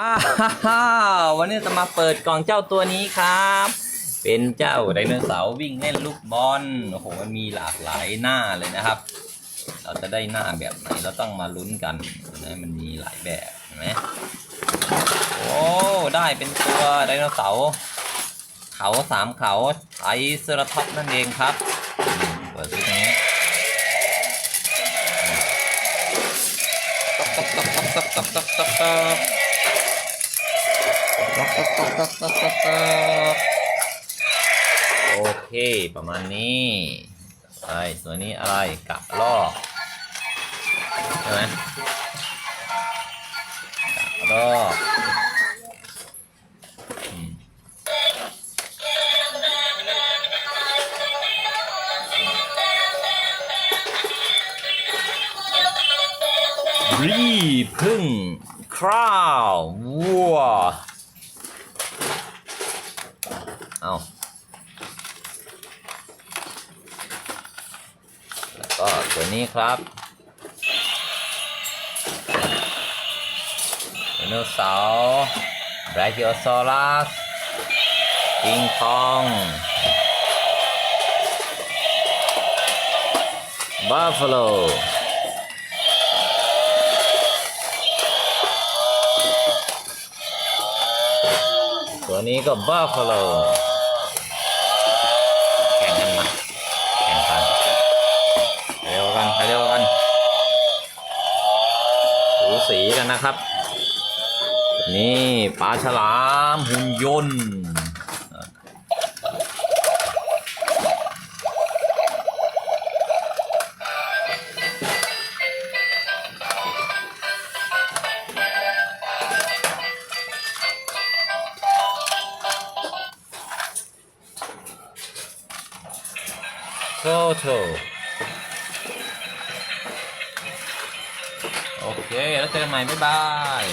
อ้าววันนี้จะมาเปิดกล่องเจ้าตัวนี้ครับ เป็นเจ้าไดโนเสาร์วิ่งเล่นลูกบอลโอ้โหมันมีหลากหลายหน้าเลยนะครับ เราจะได้หน้าแบบไหนเราต้องมาลุ้นกันนะมันมีหลายแบบเห็นไหมโอ้ได้เป็นตัวไดโนเสาร์เขาสามเขาไทเซอราท็อปนั่นเองครับเปิดดูตรงนี้ต๊อกต๊อกต๊อกต๊อกต๊อกต๊อกต๊อ โอเค ประมาณนี้ไอตัวนี้อะไรกับลอกใช่ไหมกับลอกอืมรีพึ่งคราววัว เอาแล้วก็ตัวนี้ครับไดโนเสาร์บราคิโอซอรัสกิงคองบัฟฟาโลตัวนี้ก็บัฟฟาโล กันนะครับ นี่ปลาฉลามหุ่นยนต์โทโท โอเค แล้วเจอกันใหม่ บ๊ายบาย